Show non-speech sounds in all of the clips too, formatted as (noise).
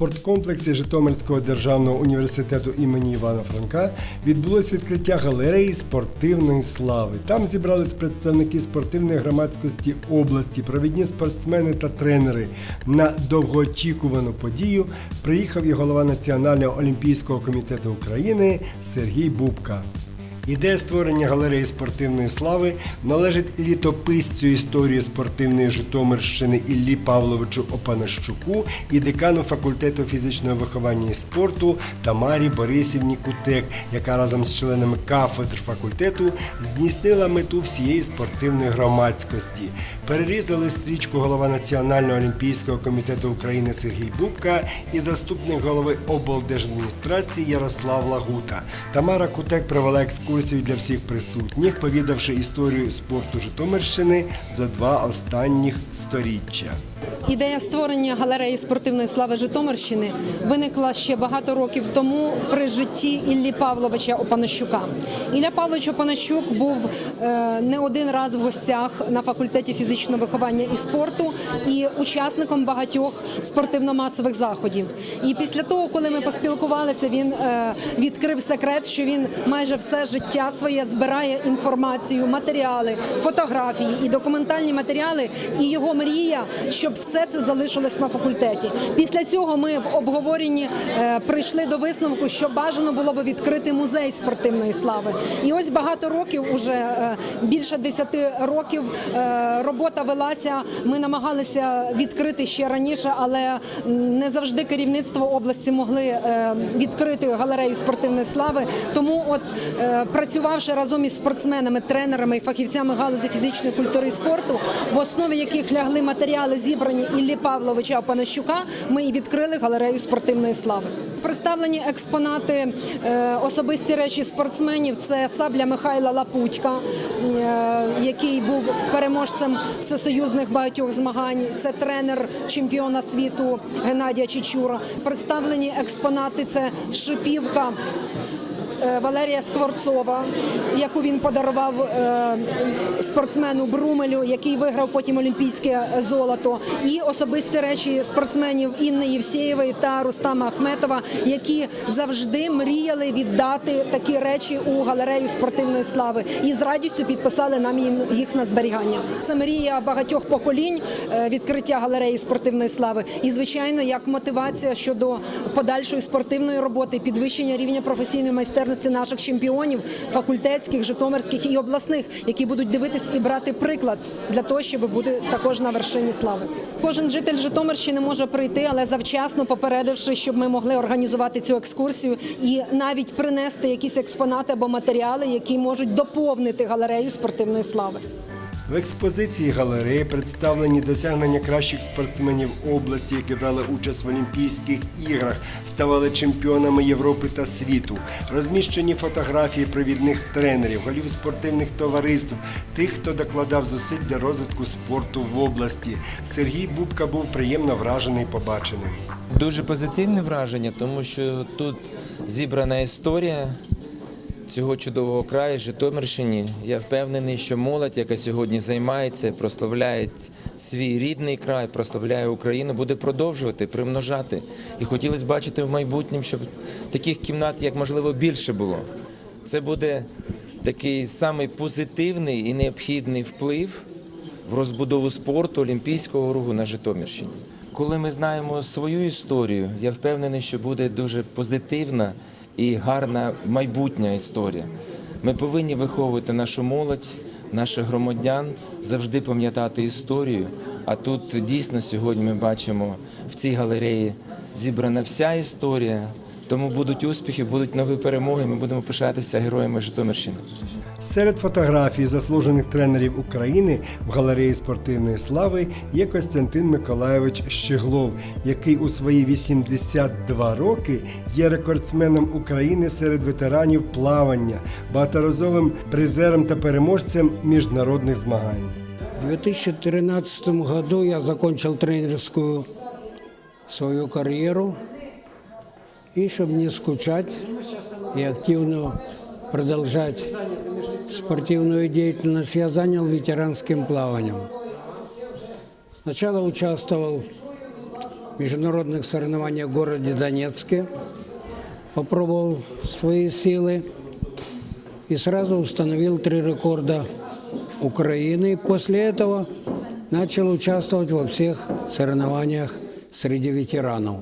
Спорткомплексі Житомирського державного університету імені Івана Франка відбулось відкриття галереї спортивної слави. Там зібрались представники спортивної громадськості області, провідні спортсмени та тренери. На довгоочікувану подію приїхав і голова Національного олімпійського комітету України Сергій Бубка. Ідея створення галереї спортивної слави належить літописцю історії спортивної Житомирщини Іллі Павловичу Опанащуку і декану факультету фізичного виховання і спорту Тамарі Борисівні Кутек, яка разом з членами кафедр факультету здійснила мету всієї спортивної громадськості. Перерізали стрічку голова Національного олімпійського комітету України Сергій Бубка і заступник голови облдержадміністрації Ярослав Лагута. Тамара Кутек провела екскурсію для всіх присутніх, повідавши історію спорту Житомирщини за два останніх сторіччя. Ідея створення галереї спортивної слави Житомирщини виникла ще багато років тому при житті Іллі Павловича Опанащука. Ілля Павлович Опанащук був е, не один раз в гостях на факультеті фізичного виховання і спорту і учасником багатьох спортивно-масових заходів. І після того, коли ми поспілкувалися, він е, відкрив секрет, що він майже все життя своє збирає інформацію, матеріали, фотографії і документальні матеріали. І його мрія, щоб все це залишилось на факультеті. Після цього ми в обговоренні е, прийшли до висновку, що бажано було би відкрити музей спортивної слави. І ось багато років, уже е, більше 10 років, е, робота велася. Ми намагалися відкрити ще раніше, але не завжди керівництво області могли відкрити галерею спортивної слави. Тому, от працювавши разом із спортсменами, тренерами і фахівцями галузі фізичної культури і спорту, в основі яких лягли матеріали, зібрані Іллі Павловича Опанащука, ми і відкрили галерею спортивної слави. Представлені експонати, е, особисті речі спортсменів. Це сабля Михайла Лапутька, е, який був переможцем всесоюзних багатьох змагань. Це тренер чемпіона світу Геннадія Чечура. Представлені експонати це шипівка. Е, Валерія Скворцова, яку він подарував е, спортсмену Брумелю, який виграв потім олімпійське золото, і особисті речі спортсменів Інни Євсєєвої та Рустама Ахметова, які завжди мріяли віддати такі речі у галерею спортивної слави, і з радістю підписали нам їх на зберігання. Це мрія багатьох поколінь е, відкриття галереї спортивної слави, і звичайно, як мотивація щодо подальшої спортивної роботи, підвищення рівня професійної майстерності наших чемпіонів, факультетських, житомирських і обласних, які будуть дивитись і брати приклад для того, щоб бути також на вершині слави. Кожен житель Житомирщини може прийти, але завчасно попередивши, щоб ми могли організувати цю екскурсію і навіть принести якісь експонати або матеріали, які можуть доповнити галерею спортивної слави. В експозиції галереї представлені досягнення кращих спортсменів області, які брали участь в Олімпійських іграх, ставали чемпіонами Європи та світу. Розміщені фотографії провідних тренерів, голів спортивних товариств, тих, хто докладав зусиль для розвитку спорту в області. Сергій Бубка був приємно вражений побаченим. Дуже позитивне враження, тому що тут зібрана історія цього чудового краю Житомирщині. Я впевнений, що молодь, яка сьогодні займається, прославляє свій рідний край, прославляє Україну, буде продовжувати примножати. І хотілося бачити в майбутньому, щоб таких кімнат як можливо більше було. Це буде такий самий позитивний і необхідний вплив в розбудову спорту олімпійського руху на Житомирщині. Коли ми знаємо свою історію, я впевнений, що буде дуже позитивна і гарна майбутня історія. Ми повинні виховувати нашу молодь, наших громадян, завжди пам'ятати історію. А тут дійсно сьогодні ми бачимо в цій галереї зібрана вся історія. Тому будуть успіхи, будуть нові перемоги. Ми будемо пишатися героями Житомирщини. Серед фотографій заслужених тренерів України в галереї спортивної слави є Костянтин Миколайович Щеглов, який у свої 82 роки є рекордсменом України серед ветеранів плавання, багаторазовим призером та переможцем міжнародних змагань. В 2013 году я закончил тренерскую свою карьеру. И чтобы не скучать и активно продолжать спортивную деятельность, я занял ветеранским плаванием. Сначала участвовал международных соревнованиях в городе Донецке. Попробовал свои силы и сразу установил три рекорда Украины. После этого начал участвовать во всех соревнованиях среди ветеранов.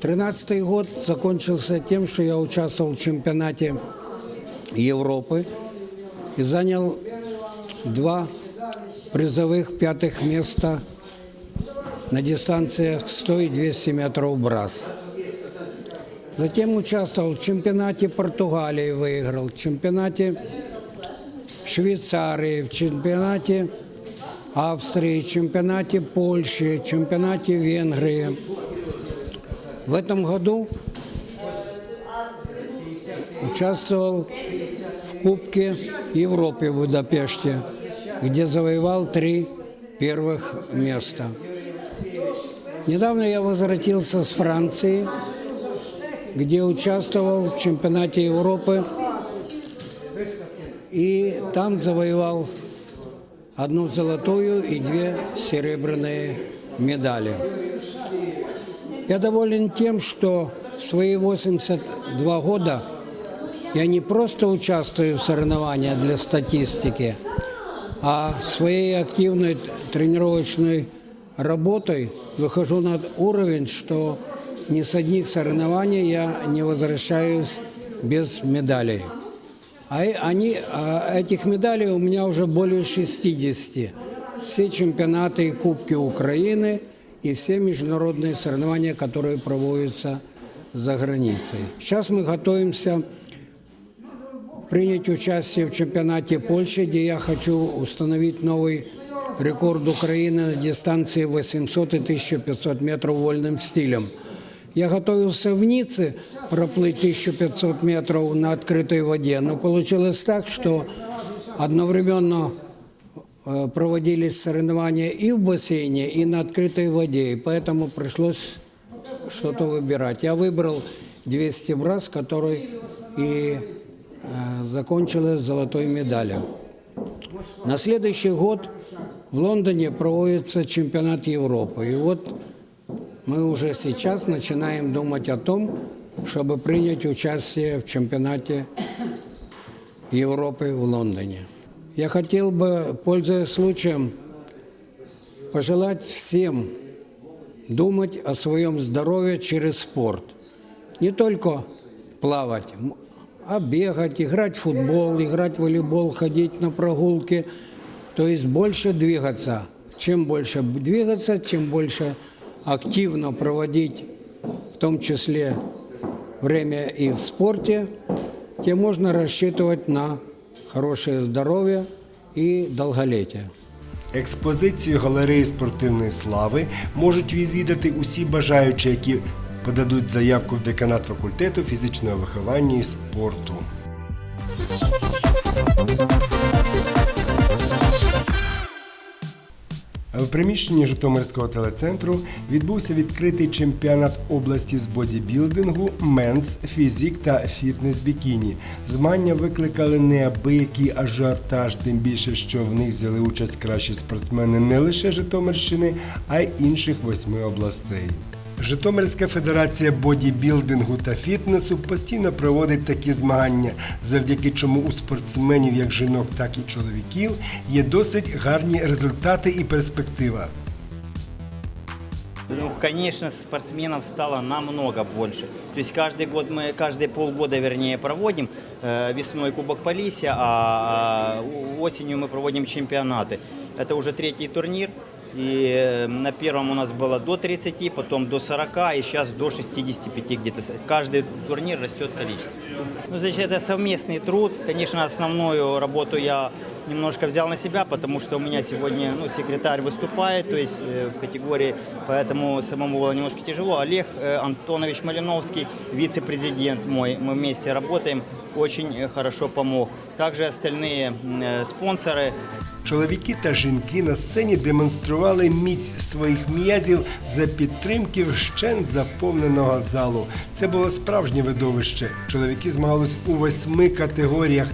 Тринадцатый год закончился тем, что я участвовал в чемпионате Европы и занял два призовых пятых места на дистанциях 100 и 200 метров брас. Затем участвовал в чемпионате Португалии, выиграл, в чемпионате Швейцарии, в чемпионате Австрии, в чемпионате Польши, в чемпионате Венгрии. В этом году участвовал в Кубке Европы в Будапеште, где завоевал три первых места. Недавно я возвратился с Франции, где участвовал в чемпионате Европы и там завоевал одну золотую и две серебряные медали. Я доволен тем, что в свои 82 года я не просто участвую в соревнованиях для статистики, а своей активной тренировочной работой выхожу на уровень, что ни с одних соревнований я не возвращаюсь без медалей. А э- они, а этих медалей у меня уже более 60. Все чемпионаты и Кубки Украины и все международные соревнования, которые проводятся за границей. Сейчас мы готовимся принять участие в чемпионате Польши, где я хочу установить новый рекорд Украины на дистанции 800 и 1500 метров вольным стилем. Я готовился в Ницце проплыть 1500 метров на открытой воде, но получилось так, что одновременно э, проводились соревнования и в бассейне, и на открытой воде, и поэтому пришлось что-то выбирать. Я выбрал 200 брас, который и э, закончилась золотой медалью. На следующий год в Лондоне проводится чемпионат Европы. И вот мы уже сейчас начинаем думать о том, чтобы принять участие в чемпионате Европы в Лондоне. Я хотел бы, пользуясь случаем, пожелать всем думать о своем здоровье через спорт. Не только плавать, а бегать, играть в футбол, играть в волейбол, ходить на прогулки. То есть больше двигаться. Чем больше двигаться, чем больше активно проводить, в том числе время и в спорте, тем можно рассчитывать на хорошее здоровье и долголетие. Експозицію галереї спортивної слави можуть відвідати усі бажаючі, які подадуть заявку в деканат факультету фізичного виховання і спорту. В приміщенні Житомирського телецентру відбувся відкритий чемпіонат області з бодібілдингу, менс, фізік та фітнес-бікіні. Змагання викликали неабиякий ажіотаж, тим більше, що в них взяли участь кращі спортсмени не лише Житомирщини, а й інших восьми областей. Житомирська федерація бодібілдингу та фітнесу постійно проводить такі змагання, завдяки чому у спортсменів як жінок, так і чоловіків є досить гарні результати і перспектива. Ну, конечно, спортсменов стало намного больше. То есть каждый год мы, каждые полгода, вернее, проводим э, весной Кубок Полисия, а э, осенью мы проводим чемпионаты. Это уже третий турнир. И э, на первом у нас было до 30, потом до 40, и сейчас до 65 где-то. Каждый турнир растет количество. Ну, значит, это совместный труд. Конечно, основную работу я немножко взял на себя, потому что у меня сегодня ну, секретарь выступает, то есть э, в категории, поэтому самому было немножко тяжело. Олег э, Антонович Малиновский, вице-президент мой, мы вместе работаем, очень э, хорошо помог. Также остальные м, э, спонсоры, Чоловіки та жінки на сцені демонстрували міць своїх м'язів за підтримки вщент заповненого залу. Це було справжнє видовище. Чоловіки змагались у восьми категоріях,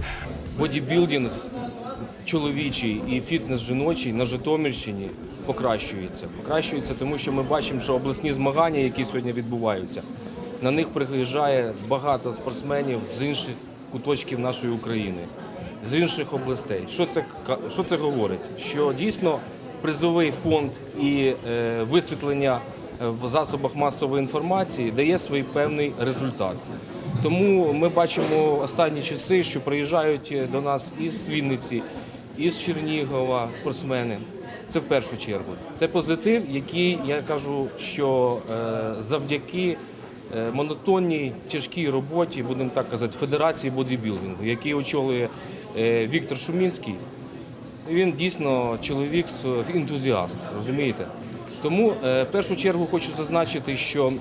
бодибилдинг чоловічий і фітнес жіночий на Житомирщині покращується. Покращується, тому що ми бачимо, що обласні змагання, які сьогодні відбуваються, на них приїжджає багато спортсменів з інших куточків нашої України, з інших областей. Що це, що це говорить? Що дійсно призовий фонд і е, висвітлення е, в засобах масової інформації дає свій певний результат. Тому ми бачимо останні часи, що приїжджають е, до нас із Вінниці, із Чернігова спортсмени. Це в першу чергу. Це позитив, який я кажу, що е, завдяки монотонній тяжкій роботі, будемо так казати, Федерації бодібілдингу, який очолює е, Віктор Шумінський, він дійсно чоловік ентузіаст, розумієте? Тому е, в першу чергу хочу зазначити, що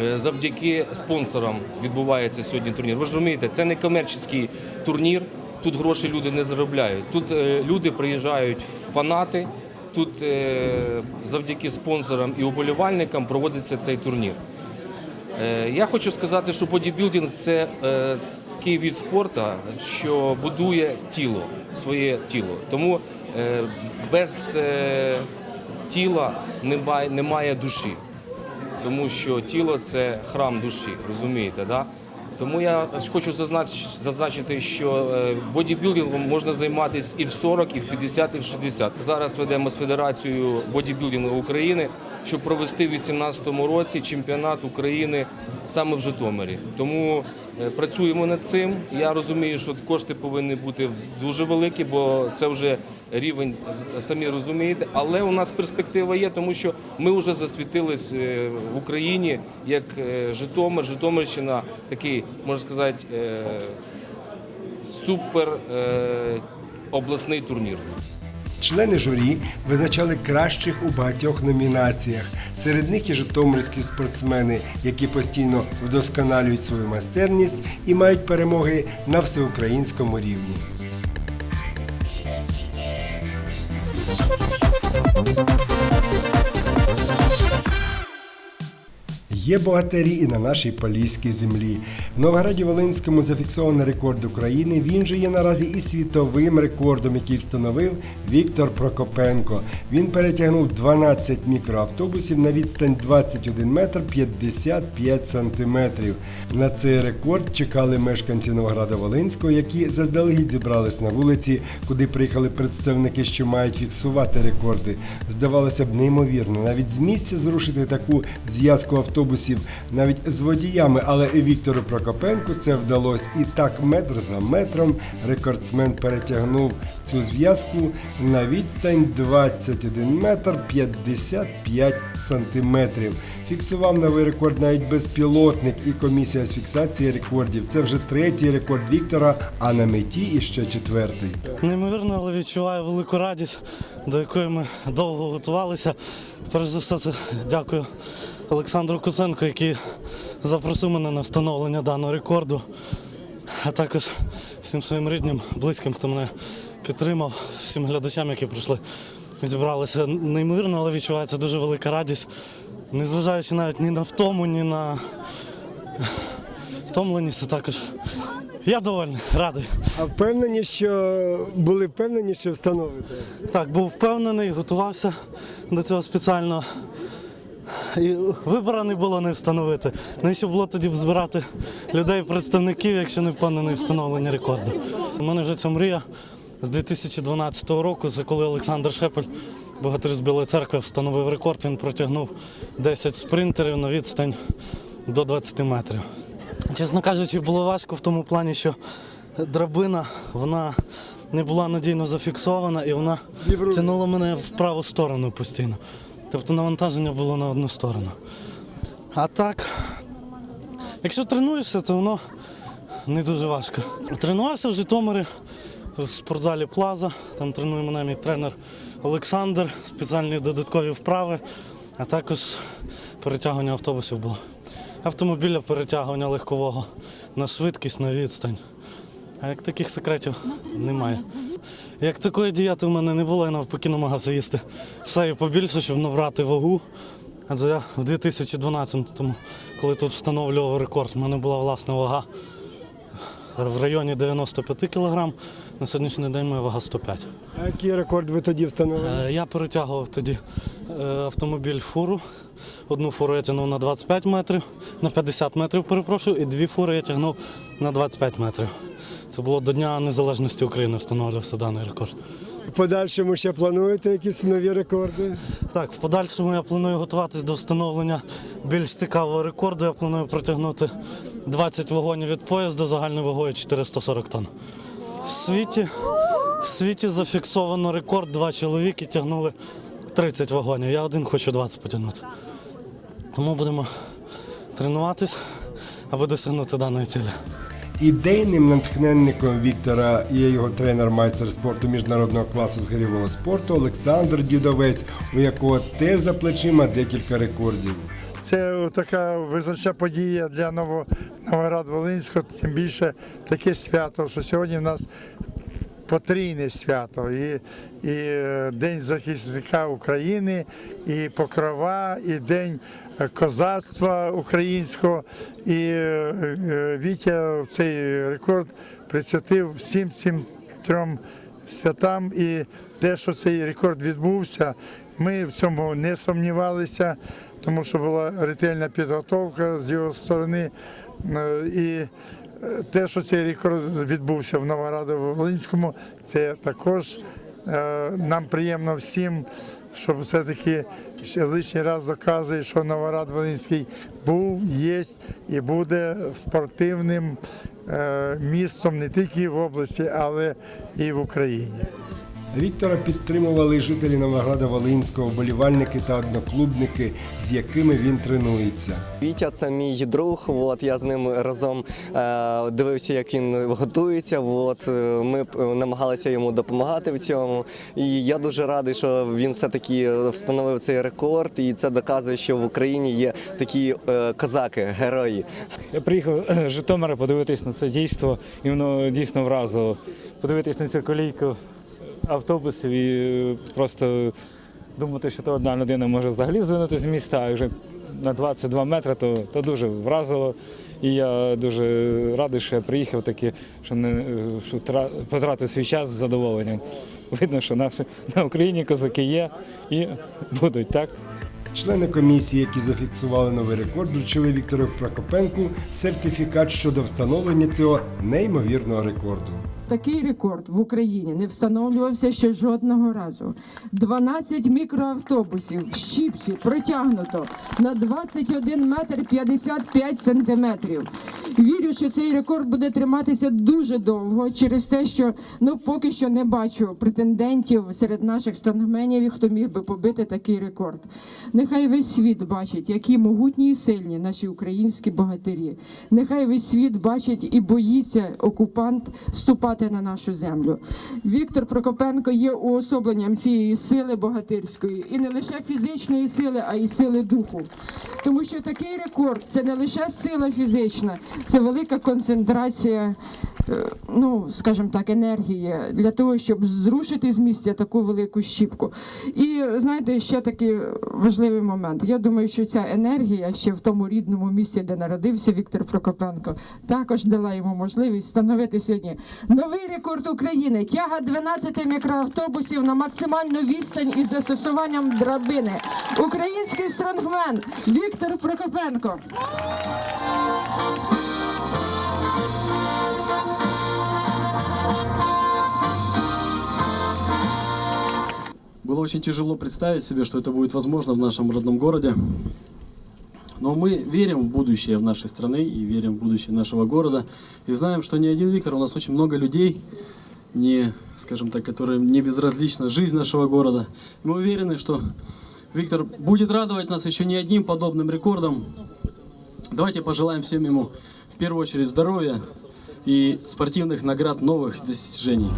Е, завдяки спонсорам відбувається сьогодні турнір. Ви ж розумієте, це не комерційний турнір. Тут гроші люди не заробляють. Тут е, люди приїжджають фанати. Тут е, завдяки спонсорам і уболівальникам проводиться цей турнір. Е, Я хочу сказати, що бодібілдинг це е, такий від спорту, що будує тіло, своє тіло. Тому е, без тіла немає душі тому що тіло це храм душі, розумієте, да? Тому я хочу зазнач- зазначити, що е, бодібілдингом можна займатися і в 40, і в 50, і в 60. Зараз ведемо з Федерацією бодібілдингу України, щоб провести в 2018 році чемпіонат України саме в Житомирі. Тому працюємо над цим. Я розумію, що кошти повинні бути дуже великі, бо це вже рівень, самі розумієте. Але у нас перспектива є, тому що ми вже засвітились е, в Україні як е, Житомир, Житомирщина, такий, можна сказати, е, супер е, обласний турнір. Члени журі визначали кращих у багатьох номінаціях. Серед них і житомирські спортсмени, які постійно вдосконалюють свою майстерність і мають перемоги на всеукраїнському рівні. Є богатирі і на нашій поліській землі. В Новграді Волинському зафіксований рекорд України. Він же є наразі і світовим рекордом, який встановив Віктор Прокопенко. Він перетягнув 12 мікроавтобусів на відстань 21 метр 55 сантиметрів. На цей рекорд чекали мешканці Новограда Волинського, які заздалегідь зібрались на вулиці, куди приїхали представники, що мають фіксувати рекорди. Здавалося б, неймовірно, навіть з місця зрушити таку зв'язку автобусів, навіть з водіями, але і Віктору Прокопенку це вдалося. І так метр за метром рекордсмен перетягнув цю зв'язку на відстань 21 метр 55 сантиметрів. Фіксував новий рекорд навіть безпілотник і комісія з фіксації рекордів. Це вже третій рекорд Віктора, а на меті іще четвертий. Неймовірно, але відчуваю велику радість, до якої ми довго готувалися. Перш за все, це дякую Олександру Кусенко, який запросив мене на встановлення даного рекорду, а також всім своїм рідним, близьким, хто мене підтримав, всім глядачам, які прийшли. Зібралися неймовірно, але відчувається дуже велика радість, незважаючи навіть ні на втому, ні на втомленість, а також я довольний, радий. А впевнені, що були впевнені, що встановите? Так, був впевнений, готувався до цього спеціально. І вибору не було не встановити. Навіщо було тоді б збирати людей, представників, якщо не впевнений в встановленні рекорду. У мене вже ця мрія з 2012 року, це коли Олександр Шепель, богатир з Білої церкви, встановив рекорд. Він протягнув 10 спринтерів на відстань до 20 метрів. Чесно кажучи, було важко в тому плані, що драбина вона не була надійно зафіксована і вона тягнула мене в праву сторону постійно. Тобто навантаження було на одну сторону. А так, якщо тренуєшся, то воно не дуже важко. Тренувався в Житомирі в спортзалі Плаза. Там тренує мене мій тренер Олександр, спеціальні додаткові вправи, а також перетягування автобусів було. Автомобіля перетягування легкового на швидкість, на відстань. А як таких секретів немає. Як такої дієти в мене не було, я навпаки намагався їсти все і побільше, щоб набрати вагу. Адже я в 2012-му, коли тут встановлював рекорд, в мене була власна вага в районі 95 кг. На сьогоднішній день моя вага 105. А який рекорд ви тоді встановили? Е, Я перетягував тоді е, автомобіль фуру. Одну фуру я тягнув на 25 метрів, на 50 метрів, перепрошую, і дві фури я тягнув на 25 метрів. Це було до Дня Незалежності України, встановлювався даний рекорд. В подальшому ще плануєте якісь нові рекорди? Так, в подальшому я планую готуватись до встановлення більш цікавого рекорду. Я планую протягнути 20 вагонів від поїзда загальною вагою 440 тонн. В світі, в світі зафіксовано рекорд. Два чоловіки тягнули 30 вагонів. Я один хочу 20 потягнути. Тому будемо тренуватись, аби досягнути даної цілі. Ідейним натхненником Віктора є його тренер майстер спорту міжнародного класу з гирьового спорту Олександр Дідовець, у якого теж за плечима декілька рекордів. Це така визначна подія для Ново- Новоград-Волинського, тим більше таке свято, що сьогодні в нас потрійне свято. І, і е, День захисника України, і Покрова, і День е, козацтва українського. І е, Вітя цей рекорд присвятив всім цим трьом святам. І те, що цей рекорд відбувся, ми в цьому не сумнівалися, тому що була ретельна підготовка з його сторони. І те, що цей рік відбувся в Новограду-Волинському, це також е, нам приємно всім, щоб все-таки лишній раз доказує, що Новоград-Волинський був, є і буде спортивним е, містом не тільки в області, але і в Україні. Віктора підтримували жителі Новограда Волинського, вболівальники та одноклубники, з якими він тренується. Вітя це мій друг. От я з ним разом е, дивився, як він готується. От е, ми намагалися йому допомагати в цьому. І я дуже радий, що він все таки встановив цей рекорд, і це доказує, що в Україні є такі е, козаки, герої. Я приїхав з Житомира подивитись на це дійство, і воно дійсно вразило. Подивитись на цю колійку автобусів і е, просто думати, що то одна людина може взагалі звинути з міста, а вже на 22 метри, то, то дуже вразило. І я дуже радий, що я приїхав таки, що не е, що потратив свій час з задоволенням. Видно, що наші на Україні козаки є і будуть так. Члени комісії, які зафіксували новий рекорд, вручили Віктору Прокопенку сертифікат щодо встановлення цього неймовірного рекорду. Такий рекорд в Україні не встановлювався ще жодного разу. 12 мікроавтобусів в щіпсі протягнуто на 21 метр 55 сантиметрів. Вірю, що цей рекорд буде триматися дуже довго через те, що ну поки що не бачу претендентів серед наших стангменів, хто міг би побити такий рекорд. Нехай весь світ бачить, які могутні і сильні наші українські богатирі. Нехай весь світ бачить і боїться окупант ступати на нашу землю. Віктор Прокопенко є уособленням цієї сили богатирської і не лише фізичної сили, а й сили духу. Тому що такий рекорд це не лише сила фізична, це велика концентрація, е, ну скажімо так, енергії для того, щоб зрушити з місця таку велику щіпку. І знаєте, ще такий важливий момент. Я думаю, що ця енергія ще в тому рідному місці, де народився Віктор Прокопенко, також дала йому можливість встановити сьогодні новий рекорд України. Тяга 12 мікроавтобусів на максимальну відстань із застосуванням драбини. Український стронгмен Віктор Прокопенко. Было очень тяжело представить себе, что это будет возможно в нашем родном городе. Но мы верим в будущее в нашей страны и верим в будущее нашего города. И знаем, что не один Виктор, у нас очень много людей, не, скажем так, которым не безразлична жизнь нашего города. Мы уверены, что Виктор будет радовать нас еще не одним подобным рекордом. Давайте пожелаем всем ему в первую очередь здоровья и спортивных наград новых достижений.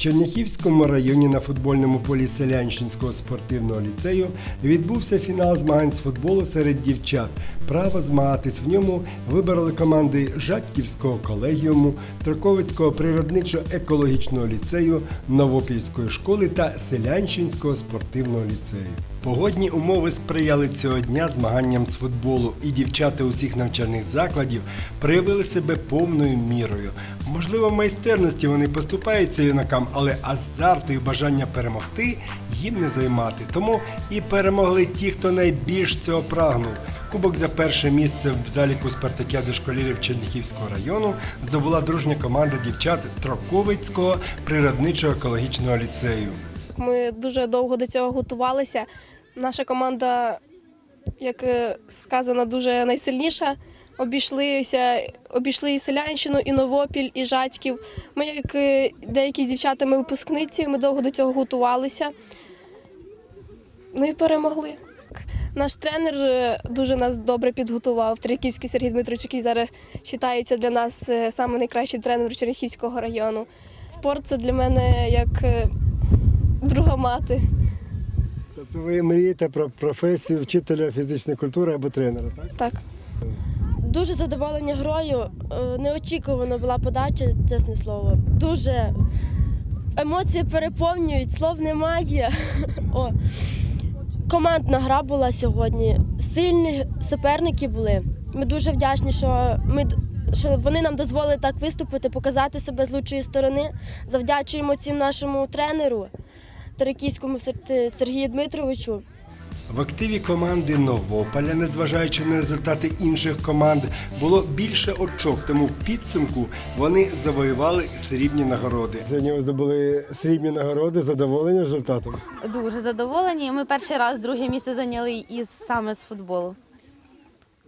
Черняхівському районі на футбольному полі Селянщинського спортивного ліцею відбувся фінал змагань з футболу серед дівчат. Право змагатись в ньому вибороли команди Жатьківського колегіуму, Троковицького природничо-екологічного ліцею, Новопільської школи та Селянщинського спортивного ліцею. Погодні умови сприяли цього дня змаганням з футболу, і дівчата усіх навчальних закладів проявили себе повною мірою. Можливо, майстерності вони поступаються юнакам, але азарту і бажання перемогти їм не займати. Тому і перемогли ті, хто найбільш цього прагнув. Кубок за перше місце в заліку спартакіади школярів Черніхівського району здобула дружня команда дівчат Троковицького природничо-екологічного ліцею. Ми дуже довго до цього готувалися. Наша команда, як е, сказано, дуже найсильніша. Обійшлися, обійшли і Селянщину, і Новопіль, і Жатьків. Ми, як е, деякі з дівчатами випускниці, ми довго до цього готувалися. Ну і перемогли. Наш тренер е, дуже нас добре підготував. Триківський Сергій Дмитрович, який зараз вважається для нас е, саме найкращий тренер Черніхівського району. Спорт це для мене як друга мати. Тобто ви мрієте про професію вчителя фізичної культури або тренера, так? Так. Дуже задоволення грою. Е, Неочікувано була подача, чесне слово. Дуже емоції переповнюють, слов немає. (laughs) О. Командна гра була сьогодні. Сильні суперники були. Ми дуже вдячні, що ми що вони нам дозволили так виступити, показати себе з лучшої сторони. Завдячуємо цим нашому тренеру Тариківському Сер- Сергію Дмитровичу. В активі команди Новополя, незважаючи на результати інших команд, було більше очок, тому в підсумку вони завоювали срібні нагороди. Сьогодні ви здобули срібні нагороди, задоволені результатом. Дуже задоволені. Ми перший раз друге місце зайняли із саме з футболу.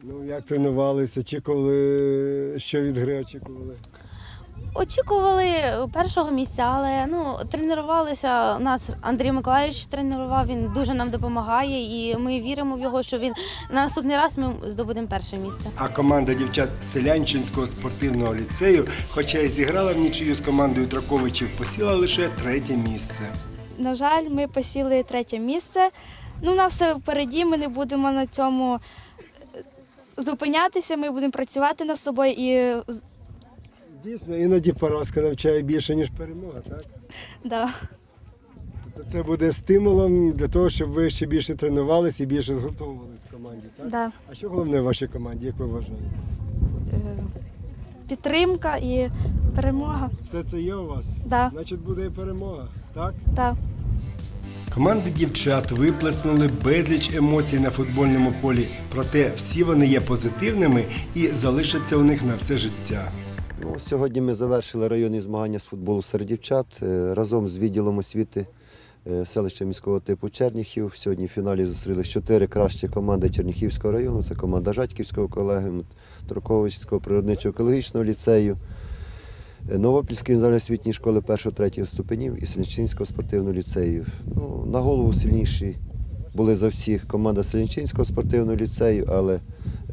Ну як тренувалися, очікували, що від гри очікували. Очікували першого місця, але ну тренувалися. Нас Андрій Миколаївич тренував. Він дуже нам допомагає, і ми віримо в його, що він на наступний раз ми здобудемо перше місце. А команда дівчат Селянчинського спортивного ліцею, хоча й зіграла в нічию з командою Троковичів, посіла лише третє місце. На жаль, ми посіли третє місце. Ну, у нас все впереді. Ми не будемо на цьому зупинятися. Ми будемо працювати над собою і Дійсно, іноді поразка навчає більше, ніж перемога, так? да. Тобто це буде стимулом для того, щоб ви ще більше тренувалися і більше згуртовувалися в команді, так? Да. А що головне в вашій команді, як ви вважаєте? підтримка і перемога. Все це є у вас? Да. Значить буде і перемога, так? Так. Команди дівчат виплеснули безліч емоцій на футбольному полі, проте всі вони є позитивними і залишаться у них на все життя. Ну, сьогодні ми завершили районні змагання з футболу серед дівчат е, разом з відділом освіти е, селища міського типу Черніхів. Сьогодні в фіналі зустрілись чотири кращі команди Черніхівського району. Це команда Жатьківського колегіуму, Троковицького природничо-екологічного ліцею, е, Новопільської загальноосвітньої школи 1-3 ступенів і Селянчинського спортивного ліцею. Ну, на голову сильніші були за всіх команда Селянчинського спортивного ліцею, але,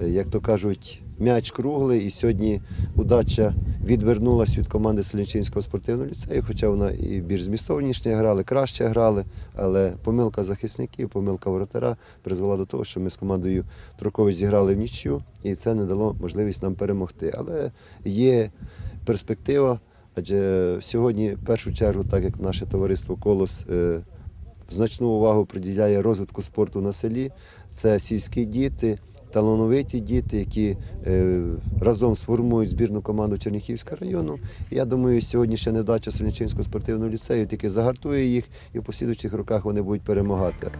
як то кажуть, м'яч круглий, і сьогодні удача відвернулася від команди Селянчинського спортивного ліцею, хоча вона і більш змістовніше грали, краще грали, але помилка захисників, помилка воротара призвела до того, що ми з командою Трокович зіграли в нічю, і це не дало можливість нам перемогти. Але є перспектива, адже сьогодні, в першу чергу, так як наше товариство Колос. е, значну увагу приділяє розвитку спорту на селі. Це сільські діти, талановиті діти, які е, разом сформують збірну команду Черніхівського району. І я думаю, сьогоднішня невдача Селянчинського спортивного ліцею тільки загартує їх, і в послідуючих роках вони будуть перемагати.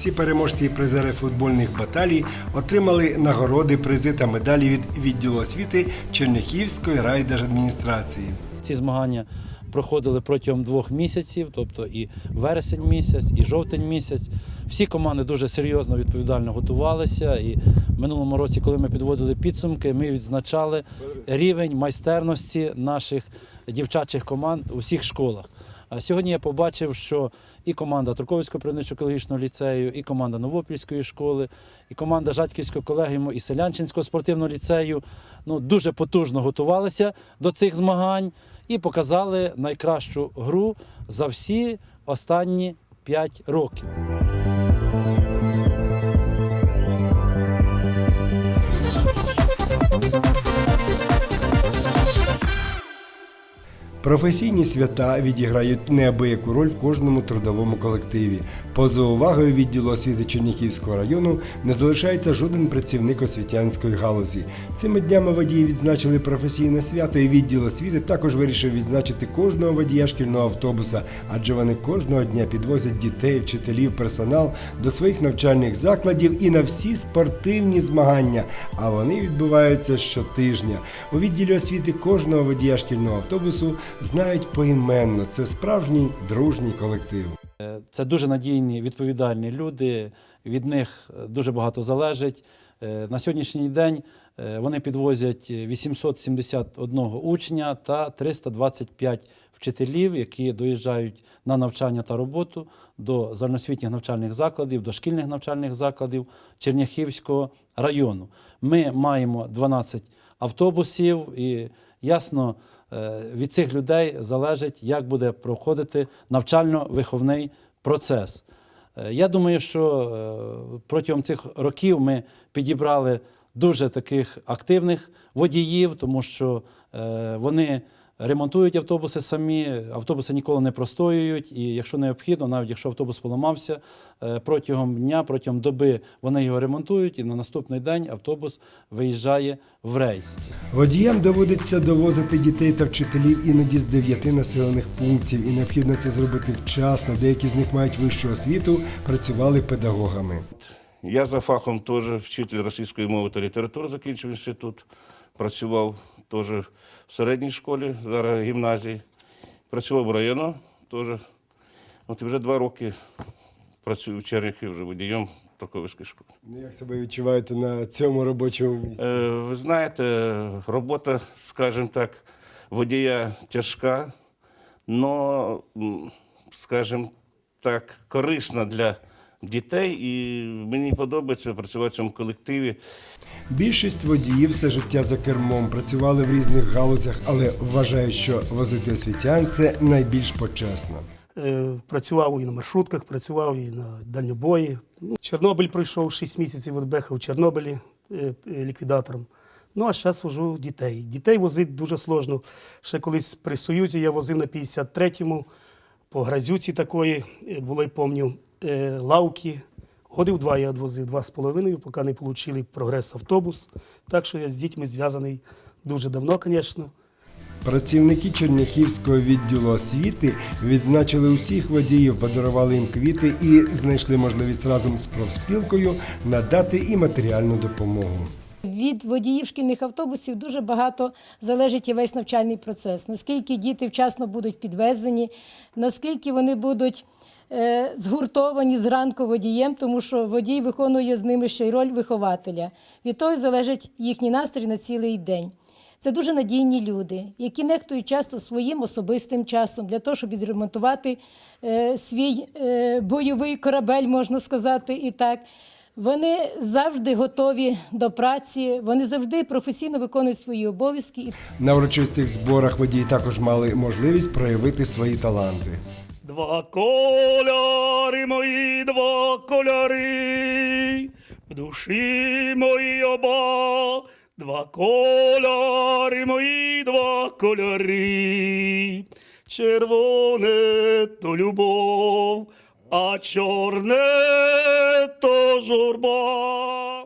Всі переможці і призери футбольних баталій отримали нагороди, призи та медалі від відділу освіти Черняхівської райдержадміністрації. Ці змагання проходили протягом двох місяців, тобто і вересень місяць, і жовтень місяць. Всі команди дуже серйозно відповідально готувалися. І в минулому році, коли ми підводили підсумки, ми відзначали рівень майстерності наших дівчачих команд у всіх школах. А сьогодні я побачив, що і команда Турковицького природничо-екологічного ліцею, і команда Новопільської школи, і команда Жадківського колегіуму, і Селянчинського спортивного ліцею ну, дуже потужно готувалися до цих змагань і показали найкращу гру за всі останні 5 років. Професійні свята відіграють неабияку роль в кожному трудовому колективі. Поза увагою відділу освіти Черніхівського району не залишається жоден працівник освітянської галузі. Цими днями водії відзначили професійне свято, і відділ освіти також вирішив відзначити кожного водія шкільного автобуса, адже вони кожного дня підвозять дітей, вчителів, персонал до своїх навчальних закладів і на всі спортивні змагання. А вони відбуваються щотижня. У відділі освіти кожного водія шкільного автобусу знають поіменно. Це справжній дружній колектив. Е, Це дуже надійні, відповідальні люди. Від них е, дуже багато залежить. Е, На сьогоднішній день вони підвозять 871 учня та 325 вчителів, які доїжджають на навчання та роботу до загальноосвітніх навчальних закладів, до шкільних навчальних закладів Черняхівського району. Ми маємо 12 автобусів і ясно від цих людей залежить, як буде проходити навчально-виховний процес. Е, Я думаю, що е, протягом цих років ми підібрали дуже таких активних водіїв, тому що е, вони ремонтують автобуси самі, автобуси ніколи не простоюють, і якщо необхідно, навіть якщо автобус поламався, е, протягом дня, протягом доби вони його ремонтують, і на наступний день автобус виїжджає в рейс. Водіям доводиться довозити дітей та вчителів іноді з дев'яти населених пунктів, і необхідно це зробити вчасно. Деякі з них мають вищу освіту, працювали педагогами. Я за фахом теж вчитель російської мови та літератури закінчив інститут. Працював теж в середній школі, зараз в гімназії. Працював в районо теж. От і вже два роки працюю в Черніхі вже водієм Токовицької школи. Ну, як себе відчуваєте на цьому робочому місці? Е, ви знаєте, робота, скажімо так, водія тяжка, але, скажімо так, корисна для дітей, і мені подобається працювати в цьому колективі. Більшість водіїв все життя за кермом працювали в різних галузях, але вважають, що возити освітян це найбільш почесно. Е, Працював і на маршрутках, працював і на дальнобої. Ну, Чорнобиль пройшов 6 місяців від Беха в Чорнобилі е, е, ліквідатором. Ну а зараз вожу дітей. Дітей возити дуже сложно. Ще колись при Союзі я возив на 53-му, по грязюці такої, е, були, пам'ятаю, лавки. Годив два я відвозив, два з половиною, поки не отримали прогрес автобус. Так що я з дітьми зв'язаний дуже давно, звісно. Працівники Черняхівського відділу освіти відзначили усіх водіїв, подарували їм квіти і знайшли можливість разом з профспілкою надати і матеріальну допомогу. Від водіїв шкільних автобусів дуже багато залежить і весь навчальний процес. Наскільки діти вчасно будуть підвезені, наскільки вони будуть е, згуртовані зранку водієм, тому що водій виконує з ними ще й роль вихователя. Від того залежить їхній настрій на цілий день. Це дуже надійні люди, які нехтують часто своїм особистим часом для того, щоб відремонтувати е, свій е, бойовий корабель, можна сказати, і так. Вони завжди готові до праці, вони завжди професійно виконують свої обов'язки. На урочистих зборах водії також мали можливість проявити свої таланти. Два кольори мої, два кольори, в душі мої оба, два кольори мої, два кольори. Червоне то любов, а чорне то журба.